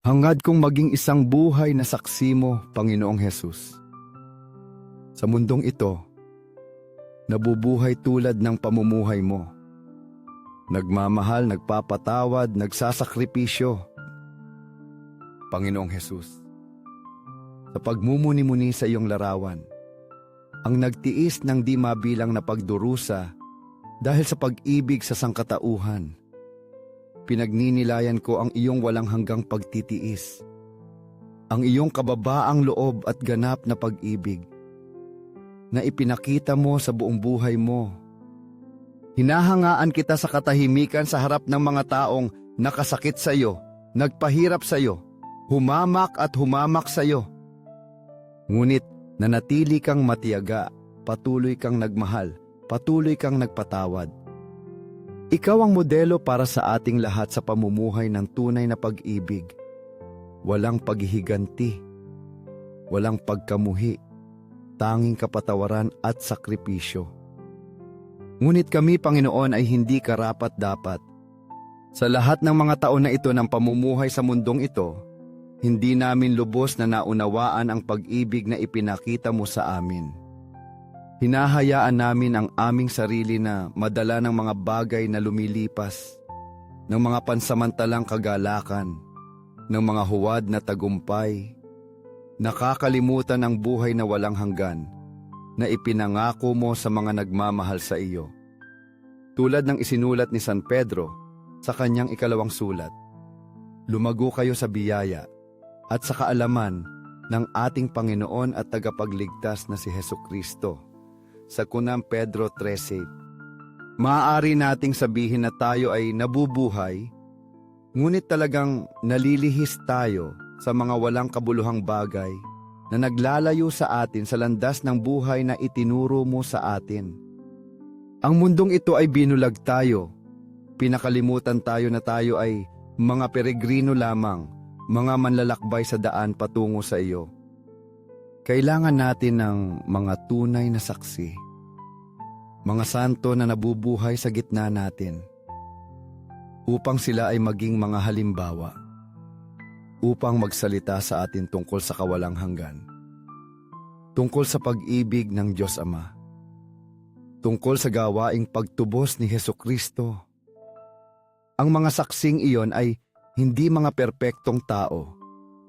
Hangad kong maging isang buhay na saksi mo, Panginoong Hesus. Sa mundong ito, nabubuhay tulad ng pamumuhay mo. Nagmamahal, nagpapatawad, nagsasakripisyo. Panginoong Hesus, sa pagmumuni-muni sa iyong larawan, ang nagtiis ng di mabilang na pagdurusa dahil sa pag-ibig sa sangkatauhan. Pinagninilayan ko ang iyong walang hanggang pagtitiis, ang iyong kababaang loob at ganap na pag-ibig na ipinakita mo sa buong buhay mo. Hinahangaan kita sa katahimikan sa harap ng mga taong nakasakit sa iyo, nagpahirap sa iyo, humamak at humamak sa iyo. Ngunit nanatili kang matiyaga, patuloy kang nagmahal, patuloy kang nagpatawad. Ikaw ang modelo para sa ating lahat sa pamumuhay ng tunay na pag-ibig. Walang paghihiganti, walang pagkamuhi, tanging kapatawaran at sakripisyo. Ngunit kami, Panginoon, ay hindi karapat-dapat. Sa lahat ng mga taon na ito ng pamumuhay sa mundong ito, hindi namin lubos na naunawaan ang pag-ibig na ipinakita mo sa amin. Hinahayaan namin ang aming sarili na madala ng mga bagay na lumilipas, ng mga pansamantalang kagalakan, ng mga huwad na tagumpay, nakakalimutan ang buhay na walang hanggan na ipinangako mo sa mga nagmamahal sa iyo. Tulad ng isinulat ni San Pedro sa kanyang ikalawang sulat, lumago kayo sa biyaya at sa kaalaman ng ating Panginoon at tagapagligtas na si Heso Kristo. Sa kunang Pedro 13. Maaari nating sabihin na tayo ay nabubuhay, ngunit talagang nalilihis tayo sa mga walang kabuluhang bagay na naglalayo sa atin sa landas ng buhay na itinuro mo sa atin. Ang mundong ito ay binulag tayo. Pinakalimutan tayo na tayo ay mga peregrino lamang, mga manlalakbay sa daan patungo sa iyo. Kailangan natin ng mga tunay na saksi. Mga santo na nabubuhay sa gitna natin. Upang sila ay maging mga halimbawa. Upang magsalita sa atin tungkol sa kawalang hanggan. Tungkol sa pag-ibig ng Diyos Ama. Tungkol sa gawaing pagtubos ni Heso Kristo. Ang mga saksing iyon ay hindi mga perpektong tao,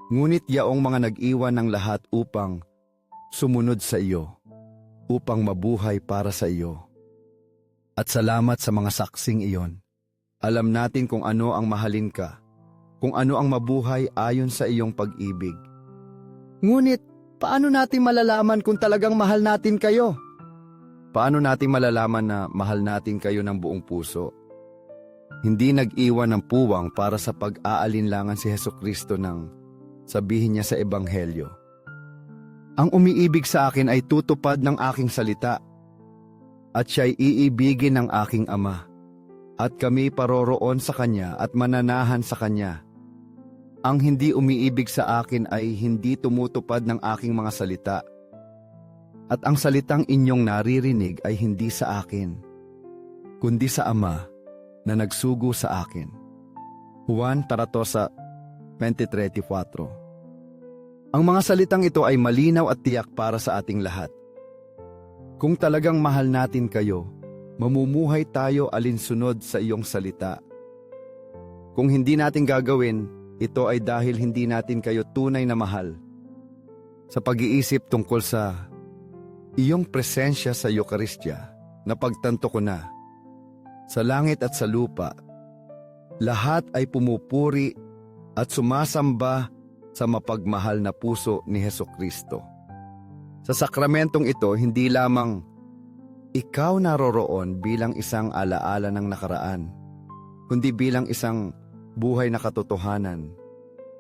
ngunit yaong mga nag-iwan ng lahat upang sumunod sa iyo, upang mabuhay para sa iyo. At salamat sa mga saksing iyon. Alam natin kung ano ang mahalin ka, kung ano ang mabuhay ayon sa iyong pag-ibig. Ngunit, paano natin malalaman kung talagang mahal natin kayo? Paano natin malalaman na mahal natin kayo ng buong puso? Hindi nag-iwan ng puwang para sa pag-aalinlangan si Heso Kristo ng sabihin niya sa Ebanghelyo. Ang umiibig sa akin ay tutupad ng aking salita at siya'y iibigin ng aking ama at kami paroroon sa kanya at mananahan sa kanya. Ang hindi umiibig sa akin ay hindi tumutupad ng aking mga salita at ang salitang inyong naririnig ay hindi sa akin, kundi sa Ama na nagsugo sa akin. Juan Taratosa 20.34 Ang mga salitang ito ay malinaw at tiyak para sa ating lahat. Kung talagang mahal natin kayo, mamumuhay tayo alinsunod sa iyong salita. Kung hindi natin gagawin, ito ay dahil hindi natin kayo tunay na mahal. Sa pag-iisip tungkol sa iyong presensya sa Eukaristya, napagtanto ko na, sa langit at sa lupa, lahat ay pumupuri at sumasamba sa mapagmahal na puso ni Heso Kristo. Sa sakramentong ito, hindi lamang ikaw naroroon bilang isang alaala ng nakaraan, kundi bilang isang buhay na katotohanan,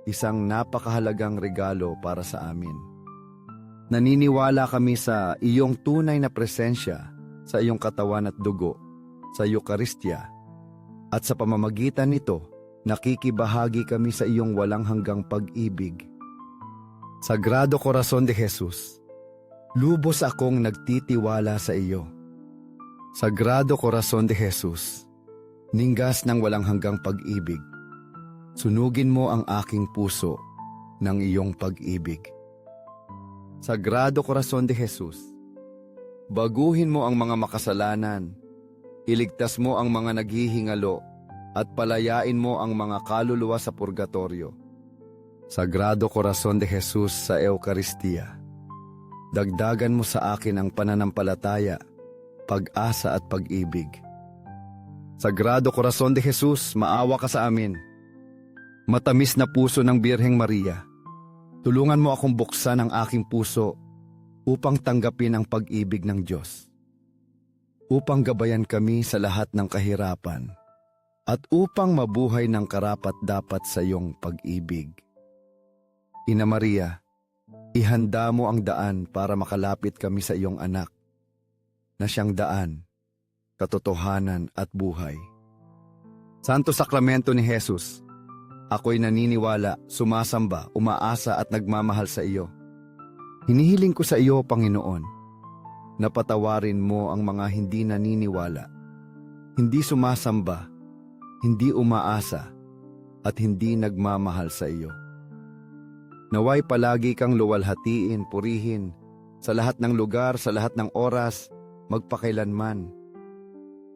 isang napakahalagang regalo para sa amin. Naniniwala kami sa iyong tunay na presensya sa iyong katawan at dugo, sa Eukaristya, at sa pamamagitan nito, nakikibahagi kami sa iyong walang hanggang pag-ibig. Sagrado Corazon de Jesus, lubos akong nagtitiwala sa iyo. Sagrado Corazon de Jesus, ninggas ng walang hanggang pag-ibig, Sunugin mo ang aking puso ng iyong pag-ibig. Sagrado Corazon de Jesus, baguhin mo ang mga makasalanan, iligtas mo ang mga naghihingalo, at palayain mo ang mga kaluluwa sa purgatorio. Sagrado Corazon de Jesus sa Eucharistia, dagdagan mo sa akin ang pananampalataya, pag-asa at pag-ibig. Sagrado Corazon de Jesus, maawa ka sa amin. Matamis na puso ng Birheng Maria, tulungan mo akong buksan ang aking puso upang tanggapin ang pag-ibig ng Diyos. Upang gabayan kami sa lahat ng kahirapan at upang mabuhay ng karapat-dapat sa iyong pag-ibig. Ina Maria, ihanda mo ang daan para makalapit kami sa iyong anak, na siyang daan, katotohanan at buhay. Santo Sakramento ni Jesus, ako'y naniniwala, sumasamba, umaasa at nagmamahal sa iyo. Hinihiling ko sa iyo, Panginoon, na patawarin mo ang mga hindi naniniwala, hindi sumasamba, hindi umaasa, at hindi nagmamahal sa iyo. Naway palagi kang luwalhatiin, purihin, sa lahat ng lugar, sa lahat ng oras, magpakailanman.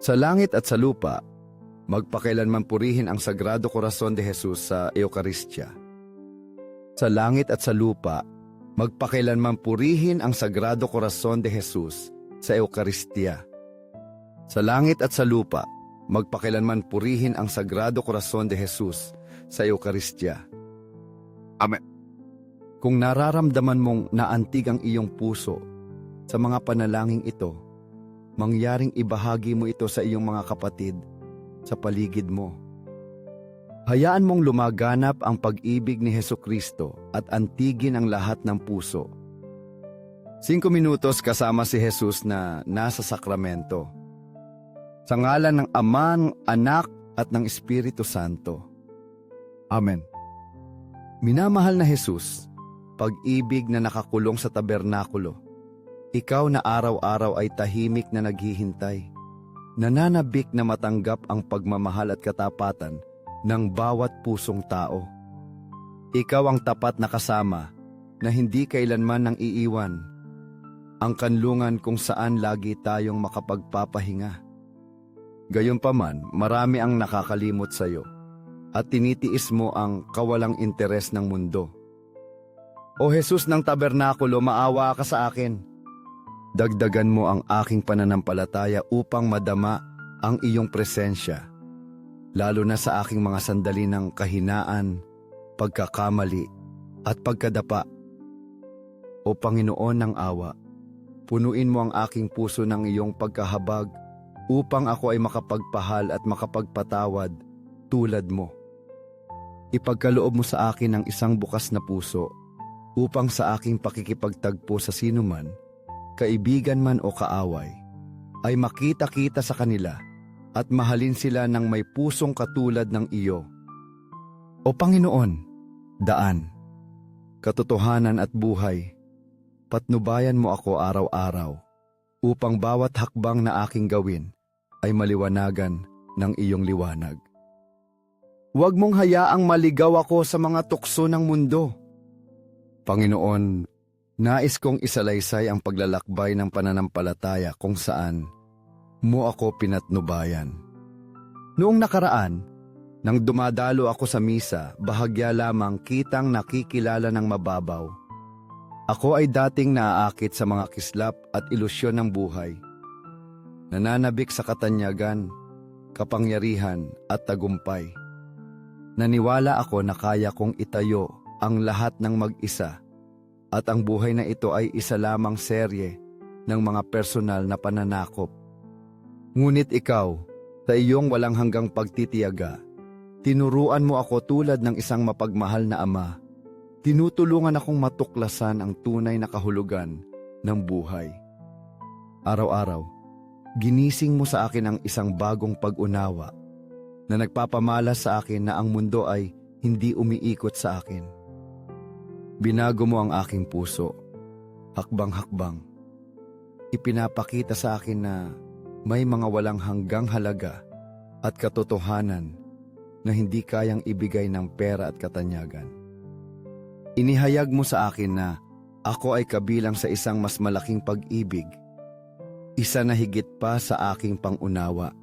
Sa langit at sa lupa, magpakailanman purihin ang Sagrado Corazon de Jesus sa Eucharistia. Sa langit at sa lupa, magpakailanman purihin ang Sagrado Corazon de Jesus sa Eucharistia. Sa langit at sa lupa, magpakailanman purihin ang Sagrado Corazon de Jesus sa Eucharistia. Amen. Kung nararamdaman mong naantig ang iyong puso sa mga panalangin ito, mangyaring ibahagi mo ito sa iyong mga kapatid sa paligid mo. Hayaan mong lumaganap ang pag-ibig ni Heso Kristo at antigin ang lahat ng puso. Cinco minutos kasama si Jesus na nasa sakramento. Sa ngalan ng Ama, ng Anak at ng Espiritu Santo. Amen. Minamahal na Jesus, pag-ibig na nakakulong sa tabernakulo, ikaw na araw-araw ay tahimik na naghihintay nananabik na matanggap ang pagmamahal at katapatan ng bawat pusong tao. Ikaw ang tapat na kasama na hindi kailanman nang iiwan, ang kanlungan kung saan lagi tayong makapagpapahinga. Gayunpaman, marami ang nakakalimot sa iyo at tinitiis mo ang kawalang interes ng mundo. O Jesus ng tabernakulo, maawa ka sa akin dagdagan mo ang aking pananampalataya upang madama ang iyong presensya, lalo na sa aking mga sandali ng kahinaan, pagkakamali, at pagkadapa. O Panginoon ng awa, punuin mo ang aking puso ng iyong pagkahabag upang ako ay makapagpahal at makapagpatawad tulad mo. Ipagkaloob mo sa akin ang isang bukas na puso upang sa aking pakikipagtagpo sa sinuman, kaibigan man o kaaway, ay makita-kita sa kanila at mahalin sila ng may pusong katulad ng iyo. O Panginoon, daan, katotohanan at buhay, patnubayan mo ako araw-araw upang bawat hakbang na aking gawin ay maliwanagan ng iyong liwanag. Huwag mong hayaang maligaw ako sa mga tukso ng mundo. Panginoon, Nais kong isalaysay ang paglalakbay ng pananampalataya kung saan mo ako pinatnubayan. Noong nakaraan, nang dumadalo ako sa misa, bahagya lamang kitang nakikilala ng mababaw. Ako ay dating naaakit sa mga kislap at ilusyon ng buhay. Nananabik sa katanyagan, kapangyarihan at tagumpay. Naniwala ako na kaya kong itayo ang lahat ng mag-isa at ang buhay na ito ay isa lamang serye ng mga personal na pananakop. Ngunit ikaw, sa iyong walang hanggang pagtitiyaga, tinuruan mo ako tulad ng isang mapagmahal na ama. Tinutulungan akong matuklasan ang tunay na kahulugan ng buhay. Araw-araw, ginising mo sa akin ang isang bagong pag-unawa na nagpapamalas sa akin na ang mundo ay hindi umiikot sa akin Binago mo ang aking puso, hakbang-hakbang. Ipinapakita sa akin na may mga walang hanggang halaga at katotohanan na hindi kayang ibigay ng pera at katanyagan. Inihayag mo sa akin na ako ay kabilang sa isang mas malaking pag-ibig, isa na higit pa sa aking pangunawa